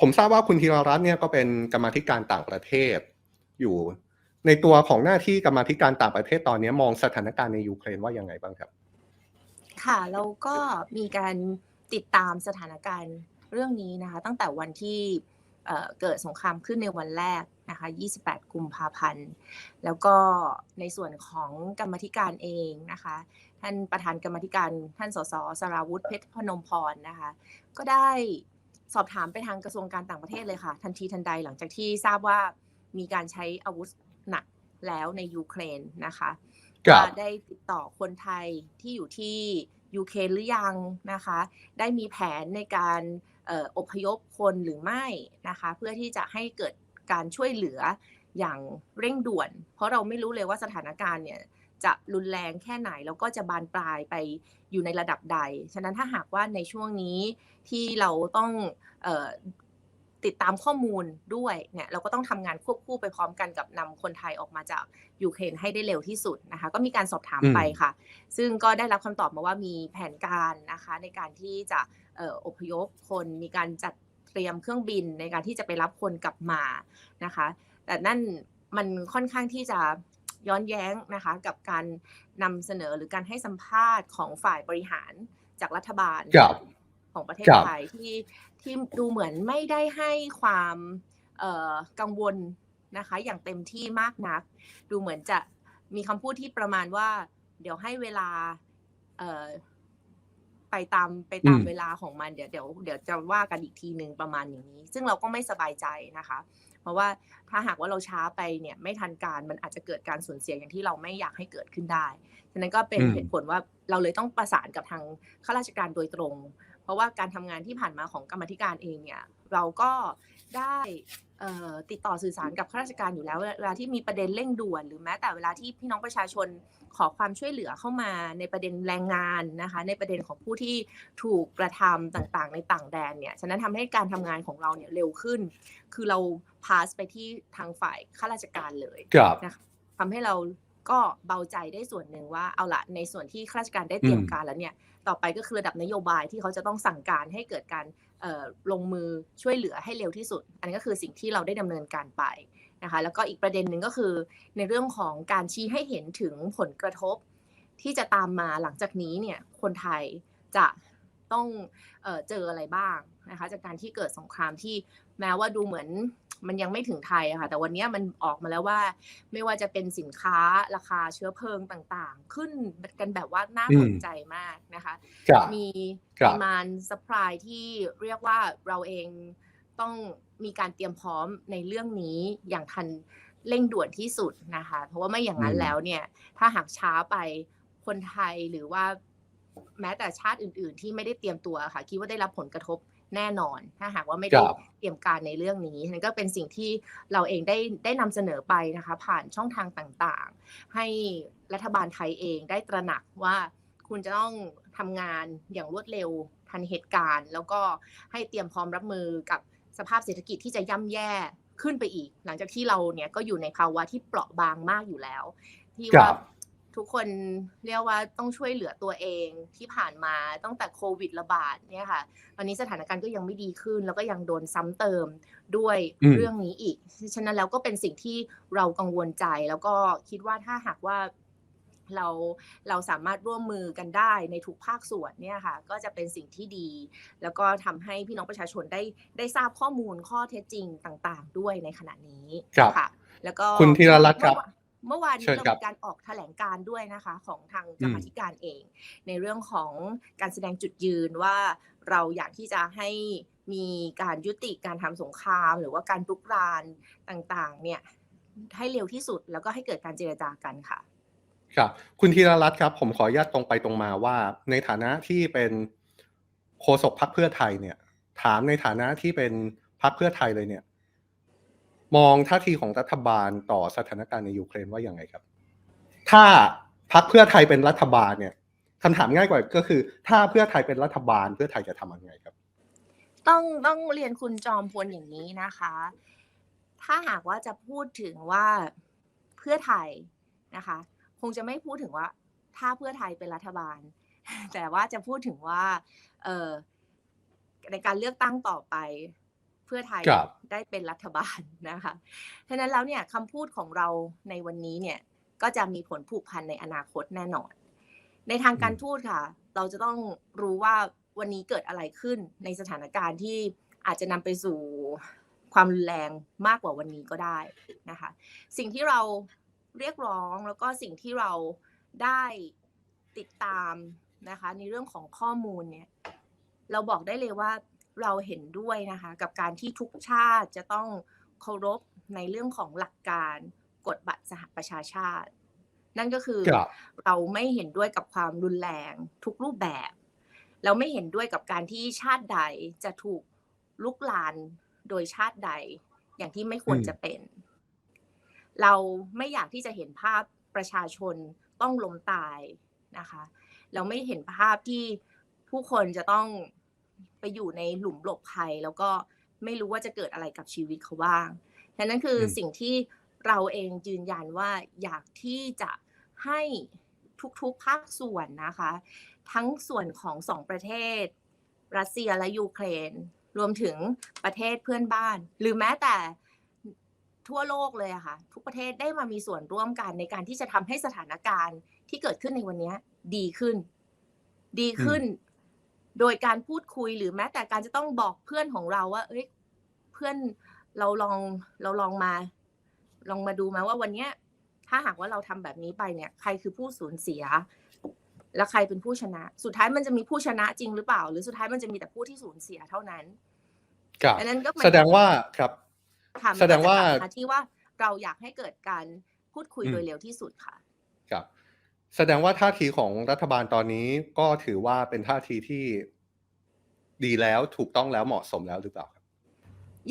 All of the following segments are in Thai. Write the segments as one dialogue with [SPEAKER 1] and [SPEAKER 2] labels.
[SPEAKER 1] ผมทราบว่าคุณธีรรัตน์เนี่ยก็เป็นกรรมธิการต่างประเทศอยู่ ในตัวของหน้าที่กรรมธิการต่างประเทศตอนนี้มองสถานการณ์ในยูเครนว่ายังไงบ้างครับ
[SPEAKER 2] ค่ะแล้วก็มีการติดตามสถานการณ์เรื่องนี้นะคะ ตั้งแต่วันที่เเกิดสงครามขึ้นในวันแรกนะคะ 28 กุมภาพันธ์ แล้วก็ในส่วนของกรรมธิการเองนะคะ ท่านประธานกรรมธิการท่านสสสราวุธเพชรพนมพรนะคะ ก็ได้ สอบถามไปทางกระทรวงการต่างประเทศเลยค่ะ ทันทีทันใดหลังจากที่ทราบว่ามีการใช้อาวุธหนักแล้วในยูเครนนะคะ
[SPEAKER 1] ครับ
[SPEAKER 2] ว่าได้ติดต่อคนไทยที่อยู่ที่ยูเครนหรือยังนะคะ ได้มีแผนในการเอ่ออพยพคนหรือไม่นะคะ เพื่อที่จะให้เกิดการช่วยเหลืออย่างเร่งด่วน เพราะเราไม่รู้เลยว่าสถานการณ์เนี่ย จะรุนแรงแค่ไหน แล้วก็จะบานปลายไปอยู่ในระดับใด ฉะนั้นถ้าหากว่าในช่วงนี้ที่เราต้องเอ่อติดตามข้อมูลด้วยเนี่ยเราก็ต้องทำงานควบคู่ไปพร้อมกันกับนำคนไทยออกมาจากยูเครนให้ได้เร็วที่สุดนะคะ ก็มีการสอบถาม
[SPEAKER 1] อืม
[SPEAKER 2] ไปค่ะ ซึ่งก็ได้รับคำตอบมาว่ามีแผนการนะคะในการที่จะเอ่ออพยพคนมีการจัดเตรียมเครื่องบินในการที่จะไปรับคนกลับมานะคะ แต่นั่นมันค่อนข้างที่จะ ย้อนแย้งนะคะกับการนำเสนอหรือการให้สัมภาษณ์ของฝ่ายบริหารจากรัฐบาล
[SPEAKER 1] ครับ
[SPEAKER 2] ของประเทศ
[SPEAKER 1] ครับ
[SPEAKER 2] ไทยที่ที่ดูเหมือนไม่ได้ให้ความเอ่อกังวลนะคะ อย่างเต็มที่มากนัก ดูเหมือนจะมีคำพูดที่ประมาณว่า เดี๋ยวให้เวลาเอ่อไปตามไปตาม
[SPEAKER 1] อืม
[SPEAKER 2] เวลาของมันเดี๋ยวเดี๋ยวเดี๋ยวจะว่ากันอีกทีหนึ่งประมาณอย่างนี้ ซึ่งเราก็ไม่สบายใจนะคะ เพราะว่าถ้าหากว่าเราช้าไปเนี่ยไม่ทันการมันอาจจะเกิดการสูญเสียอย่างที่เราไม่อยากให้เกิดขึ้นได้ฉะนั้นก็เป็นเหตุผลว่าเราเลยต้องประสานกับทางข้าราชการโดยตรง เพราะว่าการทำงานที่ผ่านมาของกรรมธิการเองเนี่ยเราก็ ได้เอ่อติดต่อสื่อสารกับข้าราชการอยู่แล้ว เวลาที่มีประเด็นเร่งด่วน หรือแม้แต่เวลาที่พี่น้องประชาชนขอความช่วยเหลือเข้ามาในประเด็นแรงงานนะคะ ในประเด็นของผู้ที่ถูกกระทำต่างๆ ในต่างแดนเนี่ยฉะนั้นทำให้การทำงานของเราเนี่ยเร็วขึ้น คือเราพาสไปที่ทางฝ่ายข้าราชการเลย
[SPEAKER 1] ครับ
[SPEAKER 2] นะคะทำให้เรา ก็เบาใจได้ส่วนหนึ่งว่าเอาละในส่วนที่ข้าราชการได้เตรียม
[SPEAKER 1] อืม
[SPEAKER 2] การแล้วเนี่ยต่อไปก็คือระดับนโยบายที่เขาจะต้องสั่งการให้เกิดการเอ่อลงมือช่วยเหลือให้เร็วที่สุด อันนี้ก็คือสิ่งที่เราได้ดำเนินการไปนะคะแล้วก็อีกประเด็นหนึ่งก็คือ ในเรื่องของการชี้ให้เห็นถึงผลกระทบ ที่จะตามมาหลังจากนี้เนี่ยคนไทยจะต้องเอ่อเจออะไรบ้างนะคะจากการที่เกิดสงครามที่ แม้ว่าดูเหมือนมันยังไม่ถึงไทยอะค่ะ แต่วันนี้มันออกมาแล้วว่า ไม่ว่าจะเป็นสินค้าราคาเชื้อเพลิงต่างๆ ขึ้นกันแบบว่าน่า
[SPEAKER 1] อืม
[SPEAKER 2] สนใจมากนะคะ
[SPEAKER 1] ครับ
[SPEAKER 2] มี
[SPEAKER 1] ครับ
[SPEAKER 2] ดีมานสป라이ที่เรียกว่าเราเองต้องมีการเตรียมพร้อมในเรื่องนี้อย่างทันเร่งด่วนที่สุดนะคะ เพราะว่าไม่อย่างนั้น
[SPEAKER 1] อืม
[SPEAKER 2] แล้วเนี่ย ถ้าหากช้าไปคนไทยหรือว่า แม้แต่ชาติอื่น ๆ ที่ไม่ได้เตรียมตัวค่ะ คิดว่าได้รับผลกระทบแน่นอน ถ้าหากว่าไม่ได้
[SPEAKER 1] ครับ
[SPEAKER 2] เตรียมการในเรื่องนี้นั่นก็เป็นสิ่งที่เราเองได้ได้นำเสนอไปนะคะ ผ่านช่องทางต่างๆ ให้รัฐบาลไทยเองได้ตระหนักว่าคุณจะต้องทำงานอย่างรวดเร็วทันเหตุการณ์ แล้วก็ให้เตรียมพร้อมรับมือกับสภาพเศรษฐกิจที่จะย่ำแย่ขึ้นไปอีก หลังจากที่เราเนี่ยก็อยู่ในภาวะที่เปราะบางมากอยู่แล้ว ที่
[SPEAKER 1] ครั
[SPEAKER 2] ว่า
[SPEAKER 1] บ
[SPEAKER 2] ทุกคนเรียกว่าต้องช่วยเหลือตัวเองที่ผ่านมาตั้งแต่โควิดระบาดเนี่ยค่ะตอนนี้สถานการณ์ก็ยังไม่ดีขึ้น แล้วก็ยังโดนซ้ำเติมด้วย
[SPEAKER 1] อืม
[SPEAKER 2] เรื่องนี้อีก ฉะนั้นแล้วก็เป็นสิ่งที่เรากังวลใจแล้วก็คิดว่าถ้าหากว่าเราเราสามารถร่วมมือกันได้ในทุกภาคส่วนเนี่ยค่ะก็จะเป็นสิ่งที่ดี แล้วก็ทำให้พี่น้องประชาชนได้ได้ทราบข้อมูลข้อเท็จจริงต่าง ๆ ด้วยในขณะนี้
[SPEAKER 1] ครับ
[SPEAKER 2] ค่ะ แล้วก็
[SPEAKER 1] คุณธีรรัตน์ครับ
[SPEAKER 2] เมื่อวาน
[SPEAKER 1] เชิ
[SPEAKER 2] นี้
[SPEAKER 1] ญ
[SPEAKER 2] เรา
[SPEAKER 1] ครับ
[SPEAKER 2] มีการออกแถลงการณ์ด้วยนะคะ ของทาง
[SPEAKER 1] อืม
[SPEAKER 2] กรรมาธิการเอง ในเรื่องของการแสดงจุดยืนว่าเราอยากที่จะให้มีการยุติการทำสงคราม หรือว่าการรุกรานต่างๆ เนี่ยให้เร็วที่สุดแล้วก็ให้เกิดการเจรจากันค่ะ
[SPEAKER 1] ครับ คุณธีรรัตน์ครับ ผมขออนุญาตตรงไปตรงมาว่า ในฐานะที่เป็นโฆษกพรรคเพื่อไทยเนี่ย ถามในฐานะที่เป็นพรรคเพื่อไทยเลยเนี่ย มองท่าทีของรัฐบาลต่อสถานการณ์ในยูเครนว่าอย่างไงครับ ถ้าพรรคเพื่อไทยเป็นรัฐบาลเนี่ยคำถามง่ายกว่าก็คือ ถ้าเพื่อไทยเป็นรัฐบาลเพื่อไทยจะทำยังไงครับ
[SPEAKER 2] ต้องต้องเรียนคุณจอมพลอย่างนี้นะคะ ถ้าหากว่าจะพูดถึงว่าเพื่อไทยนะคะ คงจะไม่พูดถึงว่า ถ้าเพื่อไทยเป็นรัฐบาล แต่ว่าจะพูดถึงว่า เออในการเลือกตั้งต่อไป พื่อไทย
[SPEAKER 1] ครับ
[SPEAKER 2] ได้เป็นรัฐบาลนะคะฉะนั้นแล้วเนี่ยคำพูดของเราในวันนี้เนี่ยก็จะมีผลผูกพันในอนาคตแน่นอน ในทางการ
[SPEAKER 1] อืม
[SPEAKER 2] ทูตค่ะ เราจะต้องรู้ว่าวันนี้เกิดอะไรขึ้นในสถานการณ์ที่อาจจะนำไปสู่ความรุนแรงมากกว่าวันนี้ก็ได้นะคะ สิ่งที่เราเรียกร้องแล้วก็สิ่งที่เราได้ติดตามนะคะ ในเรื่องของข้อมูลเนี่ย เราบอกได้เลยว่า เราเห็นด้วยนะคะ กับการที่ทุกชาติจะต้องเคารพในเรื่องของหลักการกฎบัตรสหประชาชาติ นั่นก็คือ
[SPEAKER 1] ครับ
[SPEAKER 2] เราไม่เห็นด้วยกับความรุนแรงทุกรูปแบบ เราไม่เห็นด้วยกับการที่ชาติใดจะถูกลุกลานโดยชาติใดอย่างที่ไม่ควร
[SPEAKER 1] อืม
[SPEAKER 2] จะเป็น เราไม่อยากที่จะเห็นภาพประชาชนต้องล้มตายนะคะ เราไม่เห็นภาพที่ผู้คนจะต้อง ไปอยู่ในหลุมหลบภัย แล้วก็ไม่รู้ว่าจะเกิดอะไรกับชีวิตเขาบ้างฉะนั้นคืออ
[SPEAKER 1] ม
[SPEAKER 2] สิ่งที่เราเองยืนยันว่าอยากที่จะให้ทุกๆภาคส่วนนะคะ ทั้งส่วนของสองประเทศ รัสเซียและยูเครน รวมถึงประเทศเพื่อนบ้าน หรือแม้แต่ทั่วโลกเลยอะค่ะ ทุกประเทศได้มามีส่วนร่วมกันในการที่จะทำให้สถานการณ์ที่เกิดขึ้นในวันนี้ดีขึ้น ดีขึ้น โดยการพูดคุยหรือแม้แต่การจะต้องบอกเพื่อนของเราว่า เอ้ยเพื่อนเราลองเราลองมา ลองมาดูไหมว่าวันเนี้ย ถ้าหากว่าเราทำแบบนี้ไปเนี่ย ใครคือผู้สูญเสีย และใครเป็นผู้ชนะ สุดท้ายมันจะมีผู้ชนะจริงหรือเปล่า หรือสุดท้ายมันจะมีแต่ผู้ที่สูญเสียเท่านั้น
[SPEAKER 1] ครับ
[SPEAKER 2] อันนั้นก็หมย
[SPEAKER 1] แสดงว่าครับ
[SPEAKER 2] ค่ะมัน
[SPEAKER 1] แสดงว่า
[SPEAKER 2] ก็จะกลับมที่ว่าเราอยากให้เกิดการพูดคุย
[SPEAKER 1] อืม
[SPEAKER 2] โดยเร็วที่สุดค่ะ
[SPEAKER 1] ครับ แสดงว่าท่าทีของรัฐบาลตอนนี้ก็ถือว่าเป็นท่าทีที่ดีแล้วถูกต้องแล้วเหมาะสมแล้วหรือเปล่าครับ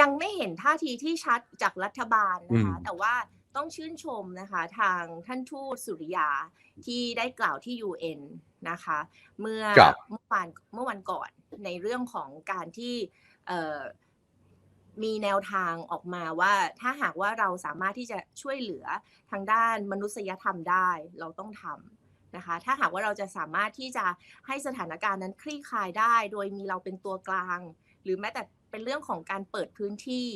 [SPEAKER 2] ยังไม่เห็นท่าทีที่ชัดจากรัฐบาลนะคะ
[SPEAKER 1] อืม
[SPEAKER 2] แต่ว่าต้องชื่นชมนะคะ ทางท่านทูตสุริยาที่ได้กล่าวที่ UN นะคะ เมื่อ
[SPEAKER 1] ครับ
[SPEAKER 2] เมื่อวานเมื่อวันก่อนในเรื่องของการที่เอ่อ มีแนวทางออกมาว่าถ้าหากว่าเราสามารถที่จะช่วยเหลือทางด้านมนุษยธรรมได้เราต้องทำนะคะ ถ้าหากว่าเราจะสามารถที่จะให้สถานการณ์นั้นคลี่คลายได้ โดยมีเราเป็นตัวกลาง หรือแม้แต่เป็นเรื่องของการเปิดพื้นที่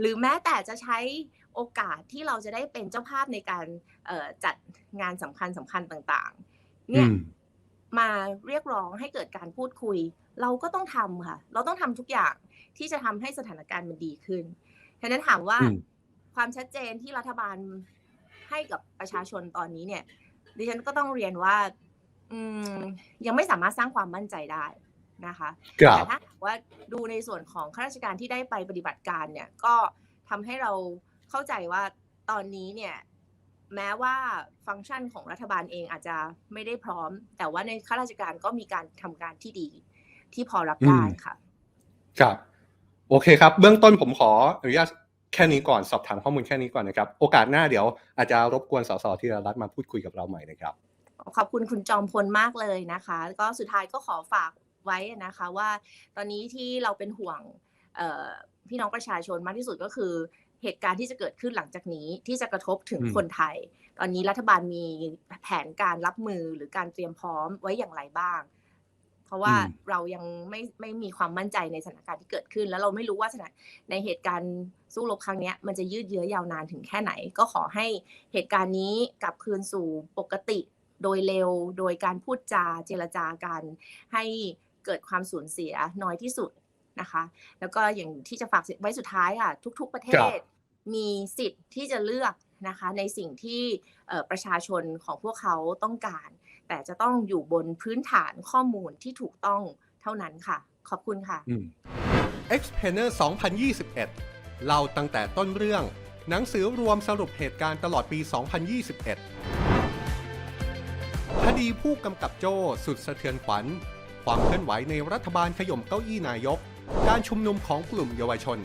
[SPEAKER 2] หรือแม้แต่จะใช้โอกาสที่เราจะได้เป็นเจ้าภาพในการเอ่อจัดงานสำคัญสำคัญต่างๆ เนี่ย
[SPEAKER 1] อืม
[SPEAKER 2] มาเรียกร้องให้เกิดการพูดคุย เราก็ต้องทำค่ะ เราต้องทำทุกอย่าง ที่จะทำให้สถานการณ์มันดีขึ้นฉะนั้นถามว่า
[SPEAKER 1] อืม
[SPEAKER 2] ความชัดเจนที่รัฐบาลให้กับประชาชนตอนนี้เนี่ย ดิฉันก็ต้องเรียนว่า อืมยังไม่สามารถสร้างความมั่นใจได้นะคะ
[SPEAKER 1] ครั
[SPEAKER 2] แต่
[SPEAKER 1] บ
[SPEAKER 2] ถ้าหากว่าดูในส่วนของข้าราชการที่ได้ไปปฏิบัติการเนี่ย ก็ทำให้เราเข้าใจว่าตอนนี้เนี่ยแม้ว่าฟังก์ชันของรัฐบาลเองอาจจะไม่ได้พร้อม แต่ว่าในข้าราชการก็มีการทำการที่ดีที่พอรับได้ค่ะ
[SPEAKER 1] ครับ โอเคครับ เบื้องต้นผมขออนุญาตแค่นี้ก่อนสอบถามข้อมูลแค่นี้ก่อนนะครับ โอกาสหน้าเดี๋ยวอาจจะรบกวนสสธีรรัตน์มาพูดคุยกับเราใหม่นะครับ
[SPEAKER 2] ขอบคุณคุณจอมพลมากเลยนะคะ ก็สุดท้ายก็ขอฝากไว้นะคะว่า ตอนนี้ที่เราเป็นห่วงพี่น้องประชาชนมากที่สุดก็คือเหตุการณ์ที่จะเกิดขึ้นหลังจากนี้ที่จะกระทบถึงคนไทย ตอนนี้รัฐบาลมีแผนการรับมือหรือการเตรียมพร้อมไว้อย่างไรบ้าง เพราะว่า
[SPEAKER 1] อืม
[SPEAKER 2] เรายังไม่ไม่มีความมั่นใจในสถานการณ์ที่เกิดขึ้น แล้วเราไม่รู้ว่าสถานในเหตุการณ์สู้รบครั้งเนี้ยมันจะยืดเยื้อยาวนานถึงแค่ไหน ก็ขอให้เหตุการณ์นี้กลับคืนสู่ปกติโดยเร็ว โดยการพูดจาเจรจากันให้เกิดความสูญเสียน้อยที่สุดนะคะ แล้วก็อย่างที่จะฝากไว้สุดท้ายค่ะทุก ๆ ประเท
[SPEAKER 1] ครั
[SPEAKER 2] ศ
[SPEAKER 1] บ
[SPEAKER 2] มีสิทธิ์ที่จะเลือกนะคะในสิ่งที่เอ่อประชาชนของพวกเขาต้องการ แต่จะต้องอยู่บนพื้นฐานข้อมูลที่ถูกต้องเท่านั้นค่ะ ขอบคุณค่ะ
[SPEAKER 1] อืม Expander 2021 เล่าตั้งแต่ต้นเรื่อง หนังสือรวมสรุปเหตุการณ์ตลอดปี 2021 คดีผู้กำกับโจ้สุดสะเทือนขวัญ ความเคลื่อนไหวในรัฐบาลขย่มเก้าอี้นายก การชุมนุมของกลุ่มเยาวชน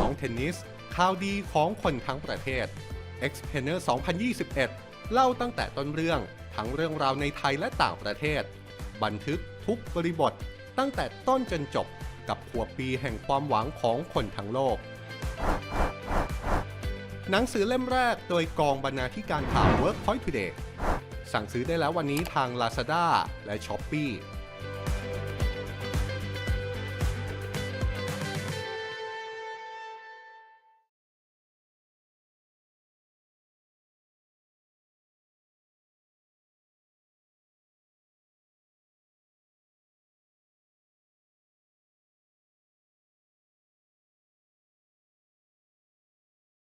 [SPEAKER 1] น้องเทนนิส ข่าวดีของคนทั้งประเทศ Expander 2021 เล่าตั้งแต่ต้นเรื่อง ทั้งเรื่องราวในไทยและต่างประเทศ บันทึกทุกบริบทตั้งแต่ต้นจนจบกับขวบปีแห่งความหวังของคนทั้งโลก หนังสือเล่มแรกโดยกองบรรณาธิการข่าว Workpoint Today สั่งซื้อได้แล้ววันนี้ทาง Lazada และ Shopee